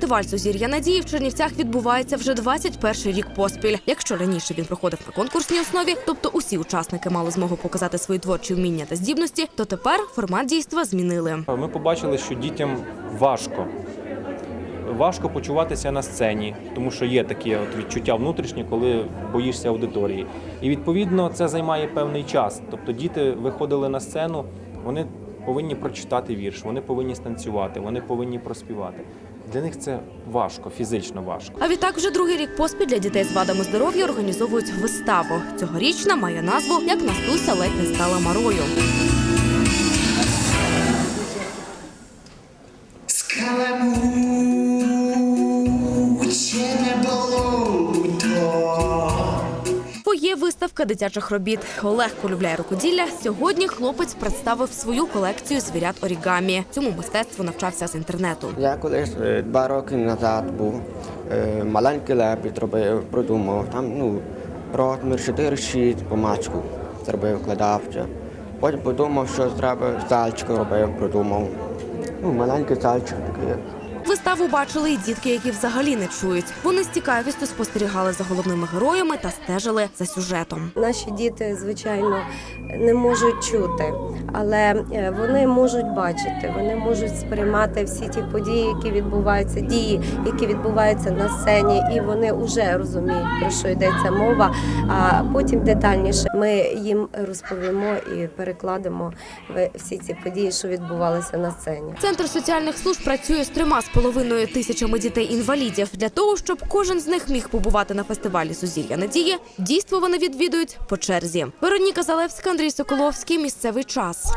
фестиваль Сузір'я надії в Чернівцях відбувається вже 21 рік поспіль. Якщо раніше він проходив на конкурсній основі, тобто усі учасники мали змогу показати свої творчі вміння та здібності, то тепер формат дійства змінили. Ми побачили, що дітям важко. Важко почуватися на сцені, тому що є такі от відчуття внутрішні, коли боїшся аудиторії. І відповідно це займає певний час. Тобто діти виходили на сцену, вони повинні прочитати вірш, вони повинні станцювати, вони повинні проспівати. Для них це важко, фізично важко. А відтак вже другий рік поспіль для дітей з вадами здоров'я організовують виставу. Цьогорічна має назву Як Настуся ледь не стала марою. Скаламучене виставка дитячих робіт. Олег полюбляє рукоділля. Сьогодні хлопець представив свою колекцію звірят орігамі. Цьому мистецтву навчався з інтернету. Я колись е, два роки назад був е, маленький лебідь робив, продумав. Там ну, розмір 4-6 помачку зробив, вкладав. Потім подумав, що треба зальчик робив, продумав. Ну, маленький зальчик такий. Виставу бачили і дітки, які взагалі не чують. Вони з цікавістю спостерігали за головними героями та стежили за сюжетом. Наші діти, звичайно, не можуть чути, але е, вони можуть бачити, вони можуть сприймати всі ті події, які відбуваються, дії, які відбуваються на сцені, і вони вже розуміють про що йдеться мова. А потім детальніше ми їм розповімо і перекладемо е, всі ці події, що відбувалися на сцені. Центр соціальних служб працює з трьома спортивними 2,5 тисячами дітей-інвалідів для того, щоб кожен з них міг побувати на фестивалі Сузір'я Надії. Дійство вони відвідують по черзі. Вероніка Залевська, Андрій Соколовський. Місцевий час.